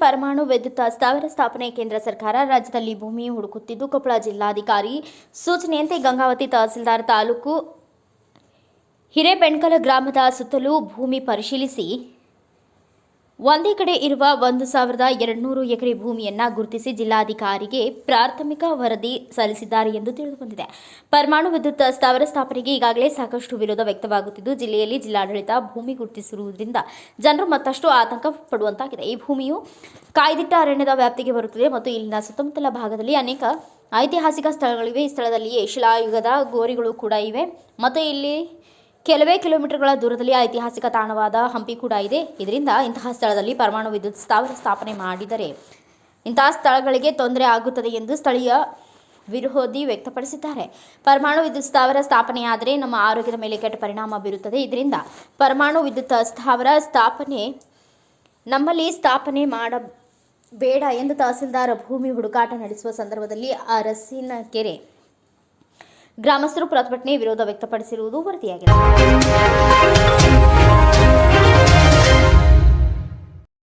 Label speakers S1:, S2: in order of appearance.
S1: ಪರಮಾಣು ವಿದ್ಯುತ್ ಸ್ಥಾವರ ಸ್ಥಾಪನೆ ಕೇಂದ್ರ ಸರ್ಕಾರ ರಾಜ್ಯದಲ್ಲಿ ಭೂಮಿ ಹುಡುಕುತ್ತಿದ್ದು, ಕೊಪ್ಪಳ ಜಿಲ್ಲಾಧಿಕಾರಿ ಸೂಚನೆಯಂತೆ ಗಂಗಾವತಿ ತಹಸೀಲ್ದಾರ್ ತಾಲೂಕು ಹಿರೇಬೆಣ್ಕಲ ಗ್ರಾಮದ ಸುತ್ತಲೂ ಭೂಮಿ ಪರಿಶೀಲಿಸಿ ಒಂದೇ ಕಡೆ ಇರುವ ಒಂದು ಸಾವಿರದ ಎರಡುನೂರು ಎಕರೆ ಭೂಮಿಯನ್ನು ಗುರುತಿಸಿ ಜಿಲ್ಲಾಧಿಕಾರಿಗೆ ಪ್ರಾಥಮಿಕ ವರದಿ ಸಲ್ಲಿಸಿದ್ದಾರೆ ಎಂದು ತಿಳಿದುಬಂದಿದೆ. ಪರಮಾಣು ವಿದ್ಯುತ್ ಸ್ಥಾವರ ಸ್ಥಾಪನೆಗೆ ಈಗಾಗಲೇ ಸಾಕಷ್ಟು ವಿರೋಧ ವ್ಯಕ್ತವಾಗುತ್ತಿದ್ದು, ಜಿಲ್ಲೆಯಲ್ಲಿ ಜಿಲ್ಲಾಡಳಿತ ಭೂಮಿ ಗುರುತಿಸಿರುವುದರಿಂದ ಜನರು ಮತ್ತಷ್ಟು ಆತಂಕ ಪಡುವಂತಾಗಿದೆ. ಈ ಭೂಮಿಯು ಕಾಯ್ದಿಟ್ಟ ಅರಣ್ಯದ ವ್ಯಾಪ್ತಿಗೆ ಬರುತ್ತದೆ ಮತ್ತು ಇಲ್ಲಿನ ಸುತ್ತಮುತ್ತಲ ಭಾಗದಲ್ಲಿ ಅನೇಕ ಐತಿಹಾಸಿಕ ಸ್ಥಳಗಳಿವೆ. ಈ ಸ್ಥಳದಲ್ಲಿಯೇ ಶಿಲಾಯುಗದ ಗೋರಿಗಳು ಕೂಡ ಇವೆ. ಮತ್ತು ಇಲ್ಲಿ ಕೆಲವೇ ಕಿಲೋಮೀಟರ್ಗಳ ದೂರದಲ್ಲಿ ಐತಿಹಾಸಿಕ ತಾಣವಾದ ಹಂಪಿ ಕೂಡ ಇದೆ. ಇದರಿಂದ ಇಂತಹ ಸ್ಥಳದಲ್ಲಿ ಪರಮಾಣು ವಿದ್ಯುತ್ ಸ್ಥಾವರ ಸ್ಥಾಪನೆ ಮಾಡಿದರೆ ಇಂತಹ ಸ್ಥಳಗಳಿಗೆ ತೊಂದರೆ ಆಗುತ್ತದೆ ಎಂದು ಸ್ಥಳೀಯ ವಿರೋಧಿ ವ್ಯಕ್ತಪಡಿಸಿದ್ದಾರೆ. ಪರಮಾಣು ವಿದ್ಯುತ್ ಸ್ಥಾವರ ಸ್ಥಾಪನೆಯಾದರೆ ನಮ್ಮ ಆರೋಗ್ಯದ ಮೇಲೆ ಕೆಟ್ಟ ಪರಿಣಾಮ ಬೀರುತ್ತದೆ. ಇದರಿಂದ ಪರಮಾಣು ವಿದ್ಯುತ್ ಸ್ಥಾವರ ಸ್ಥಾಪನೆ ನಮ್ಮಲ್ಲಿ ಸ್ಥಾಪನೆ ಮಾಡಬೇಡ ಎಂದು ತಹಸೀಲ್ದಾರ್ ಭೂಮಿ ಹುಡುಕಾಟ ನಡೆಸುವ ಸಂದರ್ಭದಲ್ಲಿ ಅರಸಿನಕೆರೆ ಗ್ರಾಮಸ್ಥರು ಪ್ರತಿಭಟನೆ ವಿರೋಧ ವ್ಯಕ್ತಪಡಿಸಿರುವುದು ವರದಿಯಾಗಿದೆ.